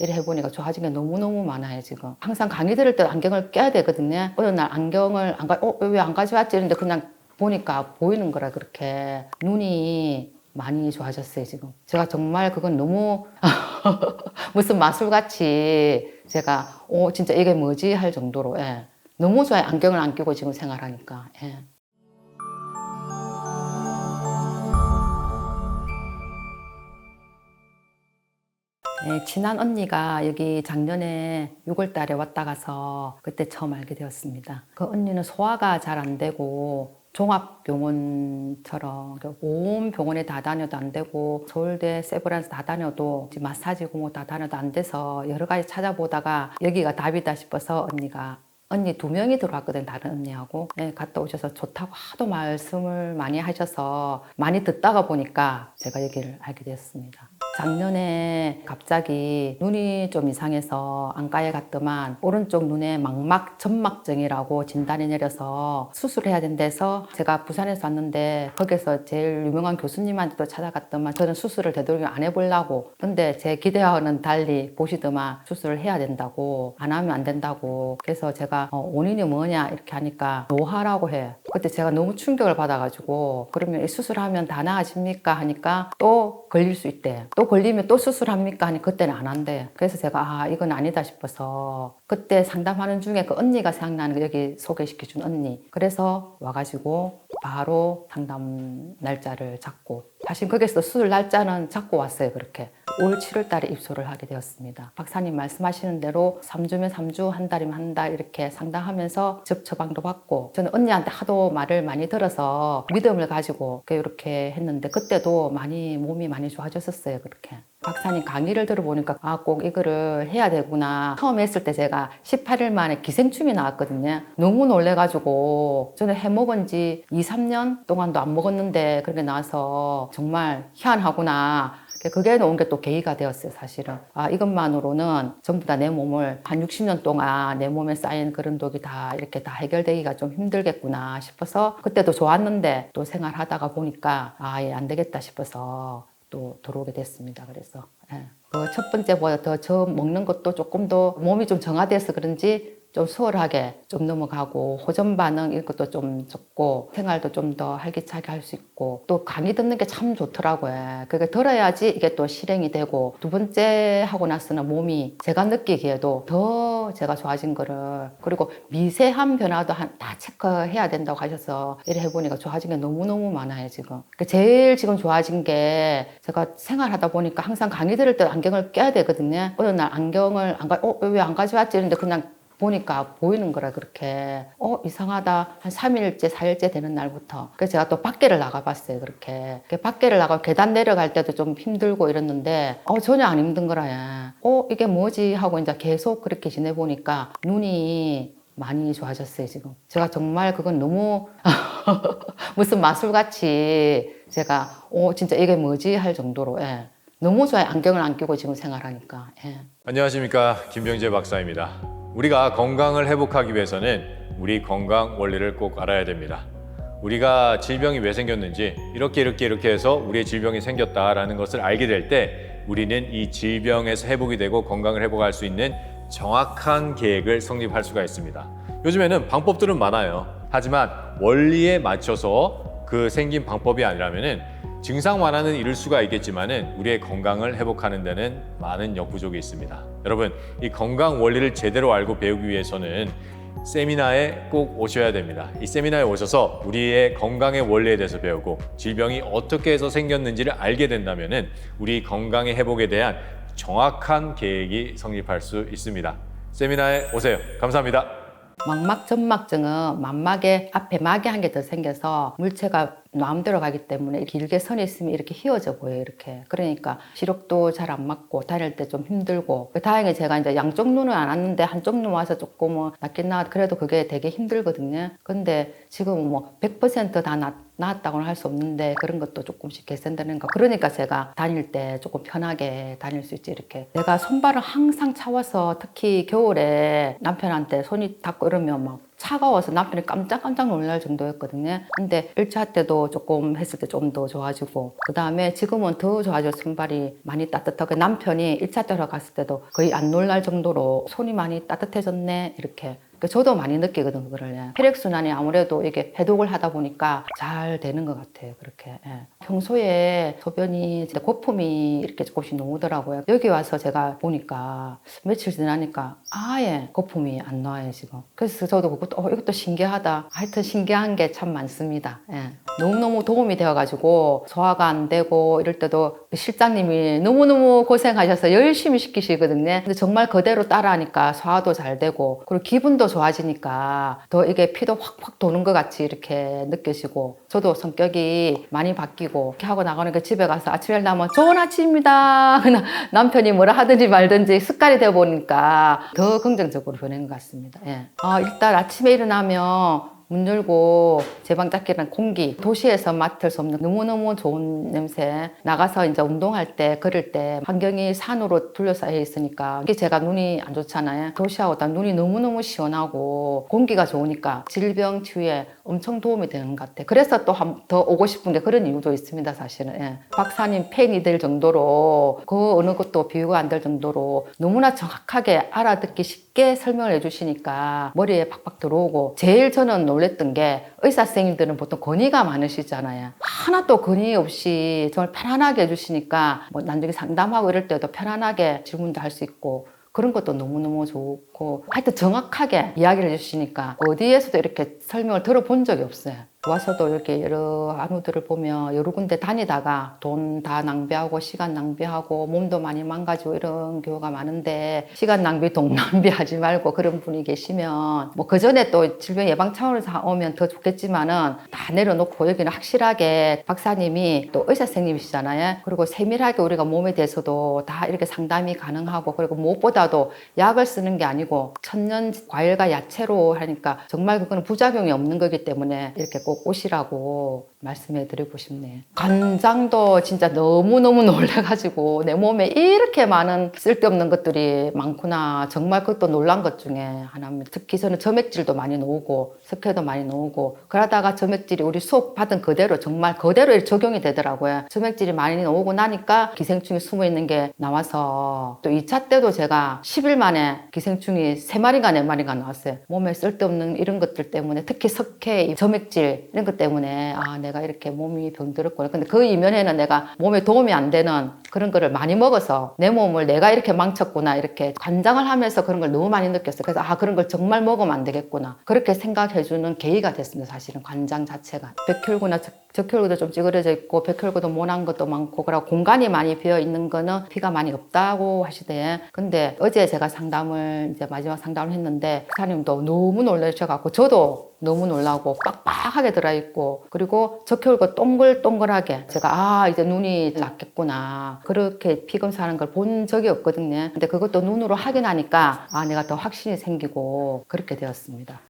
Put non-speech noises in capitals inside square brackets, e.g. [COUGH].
이래 해보니까 좋아진 게 너무너무 많아요, 지금. 항상 강의 들을 때 안경을 껴야 되거든요. 어느 날 안경을 안 가, 어, 왜 안 가져왔지? 이랬는데 그냥 보니까 보이는 거라, 그렇게. 눈이 많이 좋아졌어요, 지금. 제가 정말 그건 너무 [LAUGHS] 무슨 마술같이 제가, 어, 진짜 이게 뭐지? 할 정도로, 예. 너무 좋아요. 안경을 안 끼고 지금 생활하니까. 예. 네, 친한 언니가 여기 작년에 6월 달에 왔다 가서 그때 처음 알게 되었습니다. 그 언니는 소화가 잘 안 되고 종합병원처럼 온 병원에 다 다녀도 안 되고 서울대 세브란스 다 다녀도 마사지고 뭐다 다녀도 안 돼서 여러 가지 찾아보다가 여기가 답이다 싶어서 언니가 언니 두 명이 들어왔거든 다른 언니하고 네, 갔다 오셔서 좋다고 하도 말씀을 많이 하셔서 많이 듣다가 보니까 제가 여기를 알게 되었습니다. 작년에 갑자기 눈이 좀 이상해서 안과에 갔더만 오른쪽 눈에 망막 점막증이라고 진단이 내려서 수술해야 된대서 제가 부산에서 왔는데 거기서 제일 유명한 교수님한테도 찾아갔더만 저는 수술을 되도록 안 해보려고. 근데 제 기대와는 달리 보시더만 수술을 해야 된다고 안 하면 안 된다고. 그래서 제가 어, 원인이 뭐냐? 이렇게 하니까 노화라고 해 그때 제가 너무 충격을 받아가지고 그러면 이 수술하면 다 나아집니까 하니까 또 걸릴 수 있대. 또 걸리면 또 수술합니까 하니 그때는 안 한대. 그래서 제가 아 이건 아니다 싶어서 그때 상담하는 중에 그 언니가 생각나는 거 여기 소개시켜준 언니. 그래서 와가지고 바로 상담 날짜를 잡고 사실 거기서 수술 날짜는 잡고 왔어요 그렇게 올 7월 달에 입소를 하게 되었습니다. 박사님 말씀하시는 대로 3주면 3주 한 달이면 한 달 이렇게 상담하면서 접 처방도 받고 저는 언니한테 하도 말을 많이 들어서 믿음을 가지고 이렇게 했는데 그때도 많이 몸이 많이 좋아졌었어요 그렇게. 박사님 강의를 들어보니까 아 꼭 이거를 해야 되구나. 처음 했을 때 제가 18일 만에 기생충이 나왔거든요. 너무 놀래가지고 저는 해먹은 지 2, 3년 동안도 안 먹었는데 그렇게 나와서 정말 희한하구나 그게 온게또 계기가 되었어요, 사실은. 아, 이것만으로는 전부 다 내 몸을 한 60년 동안 내 몸에 쌓인 그런 독이 다 이렇게 다 해결되기가 좀 힘들겠구나 싶어서 그때도 좋았는데 또 생활하다가 보니까 아, 예, 안 되겠다 싶어서 또 들어오게 됐습니다. 그래서. 예. 그첫 번째보다 더 저 먹는 것도 조금 더 몸이 좀 정화돼서 그런지 좀 수월하게 좀 넘어가고 호전 반응 이런 것도 좀 적고 생활도 좀 더 활기차게 할 수 있고 또 강의 듣는 게 참 좋더라고요. 그게 들어야지 이게 또 실행이 되고 두 번째 하고 나서는 몸이 제가 느끼기에도 더 제가 좋아진 거를 그리고 미세한 변화도 한, 다 체크해야 된다고 하셔서 이래 해보니까 좋아진 게 너무너무 많아요 지금. 그 제일 지금 좋아진 게 제가 생활하다 보니까 항상 강의 들을 때 안경을 껴야 되거든요. 어느 날 안경을 안 가, 어, 왜 안 가져왔지? 이랬는데 그냥 보니까 보이는 거라 그렇게 어 이상하다. 한 3일째 4일째 되는 날부터. 그래서 제가 또 밖에를 나가봤어요 그렇게. 그 밖에를 나가 계단 내려갈 때도 좀 힘들고 이랬는데 어 전혀 안 힘든 거라야 어 이게 뭐지? 하고 이제 계속 그렇게 지내보니까 눈이 많이 좋아졌어요 지금. 제가 정말 그건 너무 [LAUGHS] 무슨 마술같이 제가 어 진짜 이게 뭐지? 할 정도로 예. 너무 좋아요. 안경을 안 끼고 지금 생활하니까 예. 안녕하십니까. 김병재 박사입니다. 우리가 건강을 회복하기 위해서는 우리 건강 원리를 꼭 알아야 됩니다. 우리가 질병이 왜 생겼는지 이렇게 이렇게 이렇게 해서 우리의 질병이 생겼다라는 것을 알게 될 때 우리는 이 질병에서 회복이 되고 건강을 회복할 수 있는 정확한 계획을 성립할 수가 있습니다. 요즘에는 방법들은 많아요. 하지만 원리에 맞춰서 그 생긴 방법이 아니라면은 증상 완화는 이룰 수가 있겠지만은 우리의 건강을 회복하는 데는 많은 역부족이 있습니다. 여러분, 이 건강 원리를 제대로 알고 배우기 위해서는 세미나에 꼭 오셔야 됩니다. 이 세미나에 오셔서 우리의 건강의 원리에 대해서 배우고 질병이 어떻게 해서 생겼는지를 알게 된다면은 우리 건강의 회복에 대한 정확한 계획이 성립할 수 있습니다. 세미나에 오세요. 감사합니다. 망막 점막증은 망막에 앞에 막이 한 개 더 생겨서 물체가 마음대로 가기 때문에 길게 선이 있으면 이렇게 휘어져 보여요 이렇게. 그러니까 시력도 잘 안 맞고 다닐 때 좀 힘들고. 다행히 제가 이제 양쪽 눈은 안 왔는데 한쪽 눈 와서 조금 낫긴 나았 그래도 그게 되게 힘들거든요. 근데 지금은 뭐 100%다 낫, 나았다고는 할 수 없는데 그런 것도 조금씩 개선되는 거. 그러니까 제가 다닐 때 조금 편하게 다닐 수 있지 이렇게. 내가 손발을 항상 차워서 특히 겨울에 남편한테 손이 닿고 이러면 막 차가워서 남편이 깜짝깜짝 놀랄 정도였거든요. 근데 1차 때도 조금 했을 때 좀 더 좋아지고 그 다음에 지금은 더 좋아져 손발이 많이 따뜻하고 남편이 1차 때로 갔을 때도 거의 안 놀랄 정도로 손이 많이 따뜻해졌네 이렇게 그 저도 많이 느끼거든 그거를 예. 혈액순환이 아무래도 이게 해독을 하다 보니까 잘 되는 것 같아요 그렇게 예. 평소에 소변이 진짜 거품이 이렇게 조금씩 나오더라고요 여기 와서 제가 보니까 며칠 지나니까 아예 거품이 안 나와요 지금 그래서 저도 그것도 어, 이것도 신기하다 하여튼 신기한 게 참 많습니다 예. 너무너무 도움이 되어가지고 소화가 안 되고 이럴 때도 실장님이 너무너무 고생하셔서 열심히 시키시거든요. 근데 정말 그대로 따라하니까 소화도 잘 되고 그리고 기분도 좋아지니까 더 이게 피도 확확 도는 것 같이 이렇게 느껴지고 저도 성격이 많이 바뀌고 이렇게 하고 나가니까 집에 가서 아침에 나면 좋은 아침입니다. [LAUGHS] 남편이 뭐라 하든지 말든지 습관이 되어 보니까 더 긍정적으로 변한 것 같습니다. 예. 아, 일단 아침에 일어나면 문 열고 제방 닦이는 공기 도시에서 맡을 수 없는 너무너무 좋은 냄새. 나가서 이제 운동할 때 걸을 때 환경이 산으로 둘러싸여 있으니까 이게 제가 눈이 안 좋잖아요. 도시하고 다 눈이 너무너무 시원하고 공기가 좋으니까 질병 치유에 엄청 도움이 되는 것 같아요. 그래서 또 한 더 오고 싶은 게 그런 이유도 있습니다 사실은. 예. 박사님 팬이 될 정도로 그 어느 것도 비교가 안 될 정도로 너무나 정확하게 알아듣기 쉽게 설명을 해주시니까 머리에 팍팍 들어오고 제일 저는 놀랬던 게 의사 선생님들은 보통 권위가 많으시잖아요. 하나도 권위 없이 정말 편안하게 해주시니까 뭐 나중에 상담하고 이럴 때도 편안하게 질문도 할 수 있고 그런 것도 너무너무 좋고 하여튼 정확하게 이야기를 해주시니까 어디에서도 이렇게 설명을 들어본 적이 없어요. 와서도 이렇게 여러 안우들을 보면 여러 군데 다니다가 돈 다 낭비하고 시간 낭비하고 몸도 많이 망가지고 이런 경우가 많은데 시간 낭비, 돈 [LAUGHS] 낭비하지 말고 그런 분이 계시면 뭐 그 전에 또 질병 예방 차원에서 오면 더 좋겠지만은 다 내려놓고 여기는 확실하게 박사님이 또 의사 선생님이시잖아요. 그리고 세밀하게 우리가 몸에 대해서도 다 이렇게 상담이 가능하고 그리고 무엇보다도 약을 쓰는 게 아니고 천연 과일과 야채로 하니까 정말 그거는 부작용이 없는 거기 때문에 이렇게 꼭 오시라고 말씀해 드리고 싶네요. 간장도 진짜 너무너무 놀래가지고 내 몸에 이렇게 많은 쓸데없는 것들이 많구나. 정말 그것도 놀란 것 중에 하나입니다. 특히 저는 점액질도 많이 나오고 석회도 많이 나오고 그러다가 점액질이 우리 수업 받은 그대로 정말 그대로 적용이 되더라고요. 점액질이 많이 나오고 나니까 기생충이 숨어 있는 게 나와서 또 2차 때도 제가 10일 만에 기생충이 3마리가 4마리가 나왔어요. 몸에 쓸데없는 이런 것들 때문에 특히 석회, 이 점액질 이런 것 때문에 아 내가 이렇게 몸이 병들었구나. 근데 그 이면에는 내가 몸에 도움이 안 되는 그런 거를 많이 먹어서 내 몸을 내가 이렇게 망쳤구나 이렇게 관장을 하면서 그런 걸 너무 많이 느꼈어요. 그래서 아 그런 걸 정말 먹으면 안 되겠구나 그렇게 생각해주는 계기가 됐습니다. 사실은 관장 자체가 백혈구나 적- 적혈구도 좀 찌그러져 있고 백혈구도 모난 것도 많고 그리고 공간이 많이 비어 있는 거는 피가 많이 없다고 하시대. 근데 어제 제가 상담을 이제 마지막 상담을 했는데 사장님도 너무 놀라셔갖고 저도 너무 놀라고 빡빡하게 들어있고 그리고 적혈구 동글동글하게 제가 아 이제 눈이 났겠구나. 그렇게 피 검사하는 걸 본 적이 없거든요. 근데 그것도 눈으로 확인하니까 아 내가 더 확신이 생기고 그렇게 되었습니다